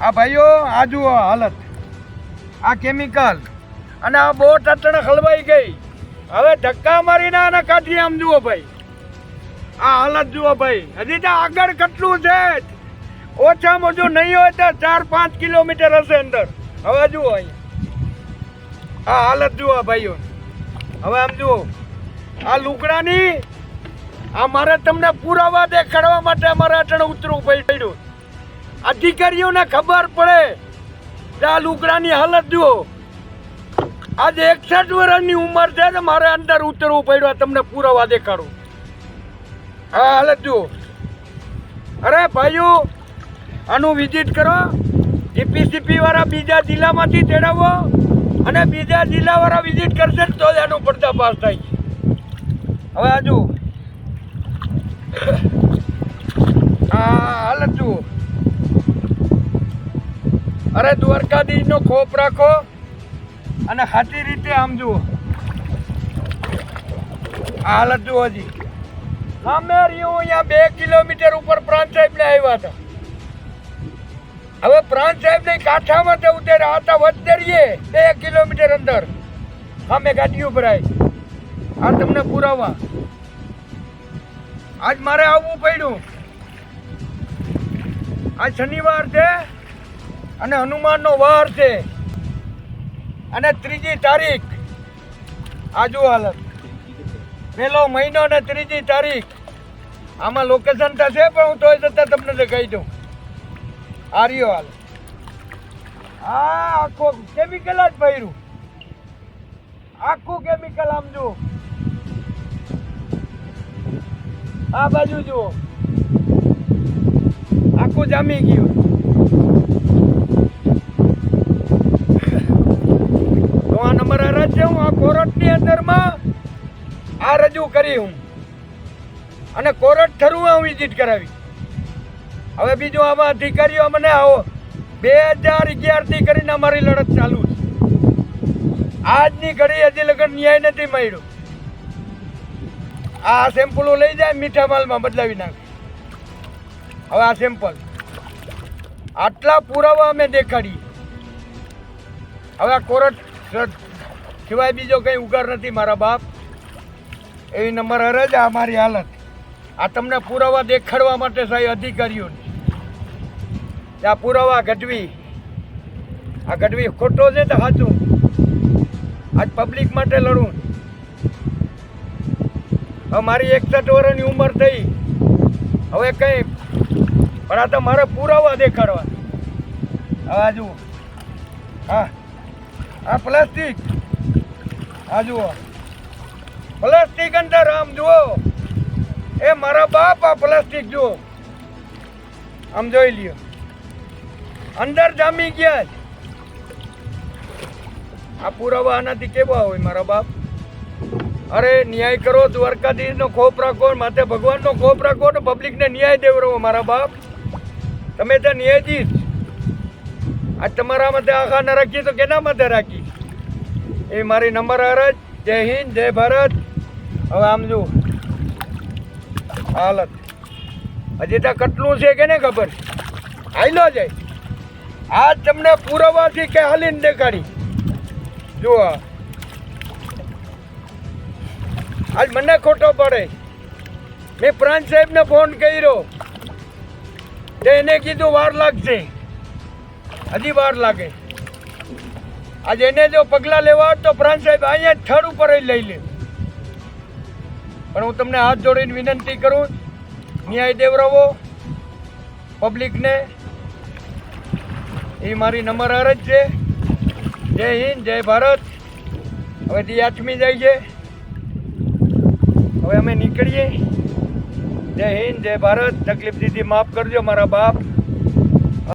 આ ભાઈઓ, આ જુઓ હાલત. આ કેમિકલ અને આ બોટ અટણ હલવાઈ ગઈ. હવે ધક્કા મારીને આને કાઢી આમ જુઓ ભાઈ. આ હાલત જુઓ ભાઈ. હજી તો આગળ કેટલું છે? ઓછામાં ઓછું નહીં હોય તો ચાર, પાંચ કિલોમીટર હશે અંદર. હવે જુઓ અહીંયા. આ હાલત જુઓ ભાઈઓ. હવે આમ જુઓ. આ લુકડાની આ મારે તમને પુરાવા દેખાડવા માટે અમારે અટણ ઉતરવું પડ્યું. અધિકારીઓને ખબર પડે કે આ લુકડાની હાલત જુઓ. આજે એકસઠ વર્ષની ઉંમર છે ને મારે અંદર ઉતરવું પડ્યું તમને પુરાવા દેખાડું. હા હાલત જુઓ. અરે ભાઈઓ, આનું વિઝિટ કરો. જીપીસીપી વાળા બીજા જિલ્લામાંથી તેડાવો અને બીજા જિલ્લાવાળા વિઝિટ કરશે તો જ આનું પાસ થાય હવે આજુ આ હાલત જુઓ. અરે દ્વારકાધીશનો ખોપ રાખો અને સાચી રીતે આમ જુઓ. આ હાલત જુઓ હજી. અમે રહ્યું અહીંયા બે કિલોમીટર ઉપર પ્રાંત સાહેબને આવ્યા હતા. હવે પ્રાંત સાહેબને કાંઠામાં તો ઉતર્યા હતા વચ્ચે બે કિલોમીટર અંદર. અમે ગાડી ઉભરાય આ તમને પુરાવા. આજ મારે આવવું પડ્યું. આજ શનિવાર છે. અને હનુમાનનો વાર છે. અને ત્રીજી તારીખ, આજુ હાલત. પહેલો મહિનો ને ત્રીજી તારીખ. આમાં લોકેશન તો છે પણ હું તોય છતાં તમને કહી દઉં. આર્યો હાલ. આ આખો કેમિકલ જ ભર્યું. આખું કેમિકલ આમ જુઓ. આ બાજુ જુઓ. આખું જામી ગયું. આ રજૂ કરી હું. અને કોર્ટ થરું હું વિઝિટ કરાવી. હવે બીજું આમાં અધિકારીઓ મને આવો. બે હજાર અગિયારથી કરીને અમારી લડત ચાલુ છે. આજની ઘડી હજી લગન ન્યાય નથી મળ્યો. આ સેમ્પલો લઈ જાય, મીઠા માલમાં બદલાવી નાખે. હવે આ સેમ્પલ. આટલા પુરાવા અમે દેખાડીએ. હવે આ કોર્ટ સિવાય બીજો કંઈ ઉગાર નથી મારા બાપ. એવી નંબર અરજ આ મારી હાલત. આ તમને પુરાવા દેખાડવા માટે સાહેબ અધિકારીઓને. કે આ પુરાવા ગઢવી. આ ગઢવી ખોટો છે તો સાચું. આજ પબ્લિક માટે લડું. હવે મારી એકસઠ વર્ષની ઉંમર થઈ. હવે કંઈ. પણ આ તો મારે પુરાવા દેખાડવા આ જુઓ. હા. આ પ્લાસ્ટિક. આ જુઓ. પ્લાસ્ટિક અંદર આમ જુઓ. એ મારા બાપ આ પ્લાસ્ટિક જુઓ. આમ જોઈ લ્યો. અંદર જામી ગયા આ પુરાવા આનાથી કેવા હોય મારા બાપ? અરે, ન્યાય કરો, દ્વારકાધીશનો ખોફ રાખો, માથે ભગવાનનો ખોફ રાખો ને પબ્લિકને ન્યાય દેવડો મારા બાપ. તમે તો ન્યાયાધીશ આજ તમારા માથે આખા ન રાખીએ તો કેના માથે રાખી એ મારી નંબર અરજ જય હિન્દ, જય ભારત. હવે આમ જો હાલત. હજી તો કેટલું છે કે ને ખબર? હાઈલો જાય. આજ તમને પુરાવાથી કે હાલીને દેખાડી. જુઓ આજ મને ખોટો પડે. મેં પ્રાંત સાહેબને ફોન કર્યો. તો એને કીધું વાર લાગશે. હજી વાર લાગે. આજે એને જો પગલાં લેવા તો પ્રાંત સાહેબ અહીંયા જ થડ ઉપર લઈ લે. પણ હું તમને હાથ જોડીને વિનંતી કરું, ન્યાય દેવરાવો પબ્લિકને. એ મારી નંબર અરજ છે. જય હિન્દ, જય ભારત. હવે દી આઠમી જાય છે હવે અમે નીકળીએ. જય હિન્દ, જય ભારત. તકલીફ દીધી, માફ કરજો, મારા બાપ.